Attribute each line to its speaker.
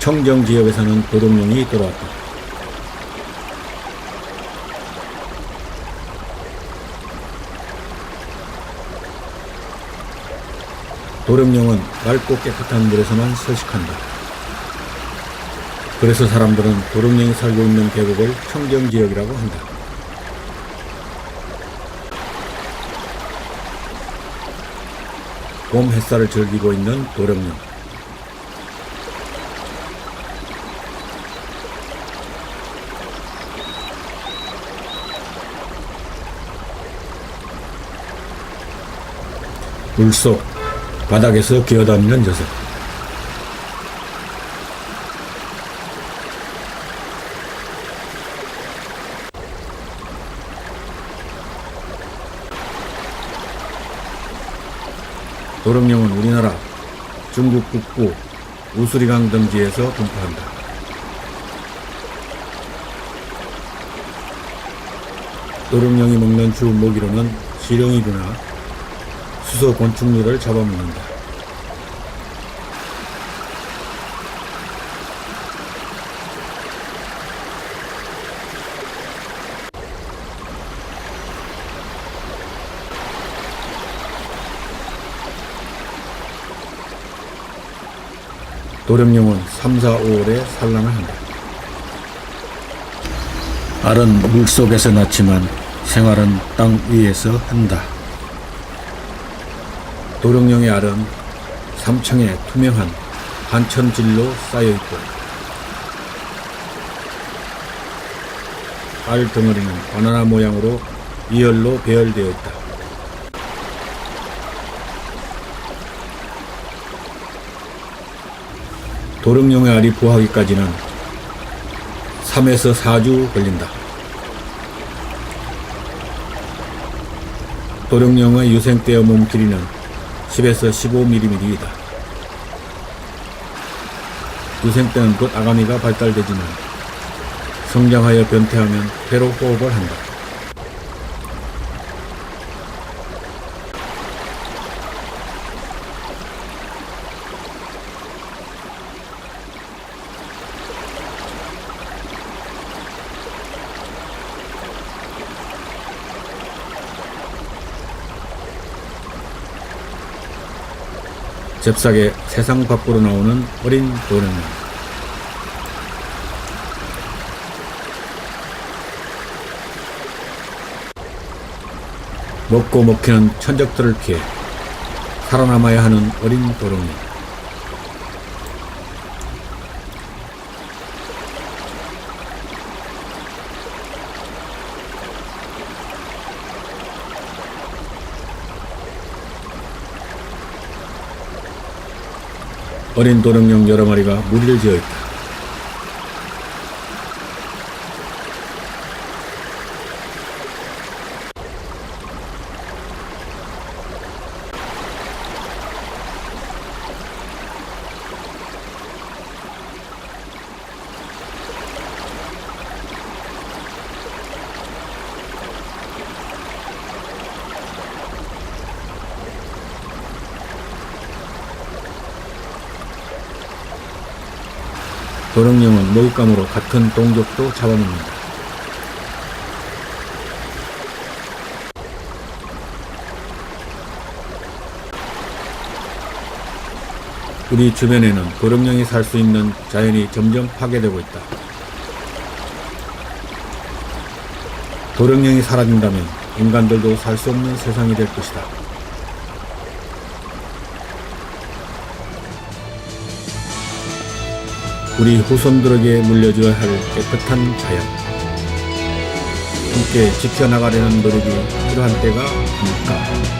Speaker 1: 청정 지역에서는 도둑뇽이 돌아왔다. 도둑뇽은 맑고 깨끗한 물에서만 서식한다. 그래서 사람들은 도둑뇽이 살고 있는 계곡을 청정 지역이라고 한다. 봄 햇살을 즐기고 있는 도령령. 물속 바닥에서 기어다니는 녀석. 도령령은 우리나라 중국 북부 우수리강 등지에서 분포한다. 도령령이 먹는 주 먹이로는 시령이류나 수소 곤충류를 잡아먹는다. 도령령은 3, 4, 5월에 산란을 한다. 알은 물속에서 낳지만 생활은 땅 위에서 한다. 도령령의 알은 삼층에 투명한 한천질로 쌓여있고 알 덩어리는 바나나 모양으로 이열로 배열되어 있다. 도령령의 알이 부화하기까지는 3에서 4주 걸린다. 도령령의 유생 때의 몸 길이는 10에서 15mm이다. 유생 때는 곧 아가미가 발달되지만 성장하여 변태하면 폐로 호흡을 한다. 잽싸게 세상 밖으로 나오는 어린 도령령. 먹고 먹히는 천적들을 피해 살아남아야 하는 어린 도령령. 어린 도령령 여러 마리가 무리를 지어 있다. 도령령은 먹잇감으로 같은 동족도 잡아먹는다. 우리 주변에는 도령령이 살 수 있는 자연이 점점 파괴되고 있다. 도령령이 사라진다면 인간들도 살 수 없는 세상이 될 것이다. 우리 후손들에게 물려줘야 할 깨끗한 자연. 함께 지켜나가려는 노력이 필요한 때가 아닐까.